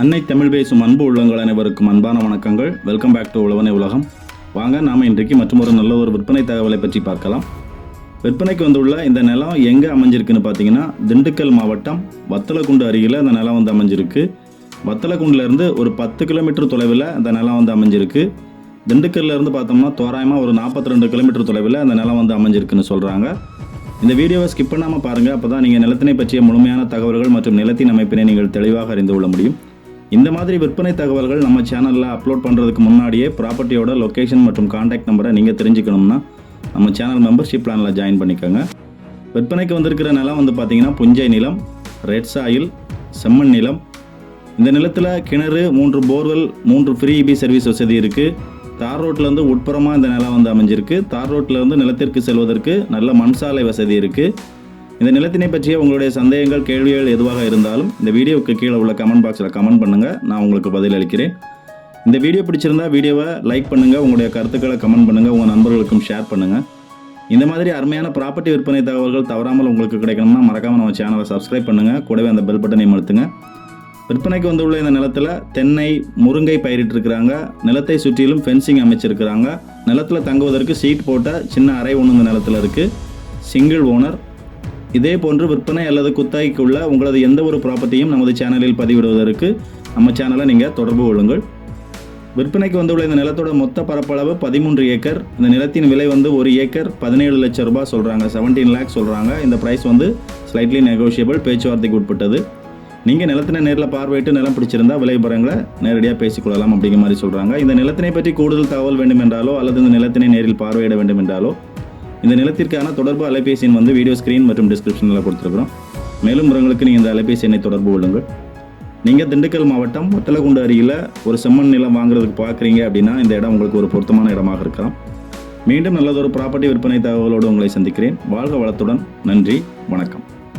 அன்னை தமிழ் பேசும் அன்பு உள்ளங்கள் அனைவருக்கும் அன்பான வணக்கங்கள். வெல்கம் பேக் டு உழவனை உலகம். வாங்க நாம் இன்றைக்கு மற்றும் ஒரு நல்ல ஒரு விற்பனை தகவலை பற்றி பார்க்கலாம். விற்பனைக்கு வந்துள்ள இந்த நிலம் எங்கே அமைஞ்சிருக்குன்னு பார்த்தீங்கன்னா திண்டுக்கல் மாவட்டம் வத்தலக்குண்டு அருகில் அந்த நிலம் வந்து அமைஞ்சிருக்கு. வத்தலக்குண்டுலேருந்து ஒரு பத்து கிலோமீட்டர் தொலைவில் அந்த நிலம் வந்து அமைஞ்சிருக்கு. திண்டுக்கல்லேருந்து பார்த்தோம்னா தோராயமாக ஒரு நாற்பத்தி ரெண்டு கிலோமீட்டர் தொலைவில் அந்த நிலம் வந்து அமைஞ்சிருக்குன்னு சொல்கிறாங்க இந்த வீடியோவை ஸ்கிப் பண்ணாமல் பாருங்கள் அப்போ தான் நீங்கள் நிலத்தினை பற்றிய முழுமையான தகவல்கள் மற்றும் நிலத்தின் அமைப்பினை நீங்கள் தெளிவாக அறிந்து கொள்ள முடியும். இந்த மாதிரி விற்பனை தகவல்கள் நம்ம சேனலில் அப்லோட் பண்ணுறதுக்கு முன்னாடியே ப்ராப்பர்ட்டியோட லொக்கேஷன் மற்றும் காண்டாக்ட் நம்பரை நீங்கள் தெரிஞ்சுக்கணும்னா நம்ம சேனல் மெம்பர்ஷிப் பிளானில் ஜாயின் பண்ணிக்கோங்க. விற்பனைக்கு வந்திருக்கிற நிலம் வந்து பார்த்திங்கன்னா புஞ்சை நிலம் ரெட் சாயில் செம்மண் நிலம். இந்த நிலத்தில் கிணறு மூன்று போர்வெல் மூன்று ஃப்ரீ இபி சர்வீஸ் வசதி இருக்குது தார் ரோட்லேருந்து உட்புறமாக இந்த நிலம் வந்து அமைஞ்சிருக்கு. தார் ரோட்லேருந்து நிலத்திற்கு செல்வதற்கு நல்ல மண் சாலை வசதி இருக்குது இந்த நிலத்தினை பற்றிய உங்களுடைய சந்தேகங்கள் கேள்விகள் எதுவாக இருந்தாலும் இந்த வீடியோவுக்கு கீழே உள்ள கமெண்ட் பாக்ஸில் கமெண்ட் பண்ணுங்கள் நான் உங்களுக்கு பதில் அளிக்கிறேன். இந்த வீடியோ பிடிச்சிருந்தா வீடியோவை லைக் பண்ணுங்கள் உங்களுடைய கருத்துக்களை கமெண்ட் பண்ணுங்கள் உங்கள் நண்பர்களுக்கும் ஷேர் பண்ணுங்கள் இந்த மாதிரி அருமையான ப்ராப்பர்ட்டி விற்பனை தகவல்கள் தவறாமல் உங்களுக்கு கிடைக்கணும்னா மறக்காமல் நம்ம சேனலை சப்ஸ்கிரைப் பண்ணுங்கள் கூடவே அந்த பெல் பட்டனையும் அழுத்துங்க. விற்பனைக்கு வந்துள்ள இந்த நிலத்தில் தென்னை முருங்கை பயிரிட்டிருக்கிறாங்க நிலத்தை சுற்றிலும் ஃபென்சிங் அமைச்சிருக்கிறாங்க. நிலத்தில் தங்குவதற்கு சீட் போட்ட சின்ன அறை ஒன்று இந்த நிலத்தில் இருக்குது சிங்கிள் ஓனர் இதே போன்று விற்பனை அல்லது குத்தாய்க்கு உள்ள உங்களது எந்த ஒரு ப்ராப்பர்ட்டியும் நமது சேனலில் பதிவிடுவதற்கு நம்ம சேனலை நீங்கள் தொடர்பு கொள்ளுங்கள். விற்பனைக்கு வந்துள்ள இந்த நிலத்தோட மொத்த பரப்பளவு பதிமூன்று ஏக்கர். இந்த நிலத்தின் விலை வந்து ஒரு ஏக்கர் பதினேழு லட்சம் ரூபாய் சொல்கிறாங்க செவன்டீன் லேக்ஸ் சொல்கிறாங்க இந்த ப்ரைஸ் வந்து ஸ்லைட்லி நெகோஷியபிள் பேச்சுவார்த்தைக்கு உட்பட்டது. நீங்கள் நிலத்தினை நேரில் பார்வையிட்டு நிலம் பிடிச்சிருந்தா விலைபரங்களை நேரடியாக பேசிக்கொள்ளலாம் அப்படிங்கிற மாதிரி சொல்கிறாங்க இந்த நிலத்தினை பற்றி கூடுதல் தகவல் வேண்டும் என்றாலோ அல்லது இந்த நிலத்தினை நேரில் பார்வையிட வேண்டும் என்றாலோ இந்த நிலத்திற்கான தொடர்பு அலைபேசி எண் வந்து வீடியோ ஸ்க்ரீன் மற்றும் டிஸ்கிரிப்ஷனில் கொடுத்துருக்குறோம். மேலும் உரங்களுக்கு நீங்கள் இந்த அலைபேசி எண்ணை தொடர்பு கொள்ளுங்கள். நீங்கள் திண்டுக்கல் மாவட்டம் ஒத்தலகுண்டு அருகில் ஒரு செம்மண் நிலம் வாங்குறதுக்கு பார்க்குறீங்க அப்படின்னா இந்த இடம் உங்களுக்கு ஒரு பொருத்தமான இடமாக இருக்கலாம். மீண்டும் நல்லதொரு ப்ராப்பர்ட்டி விற்பனை தகவலோடு உங்களை சந்திக்கிறேன். வாழ்க வளத்துடன். நன்றி. வணக்கம்.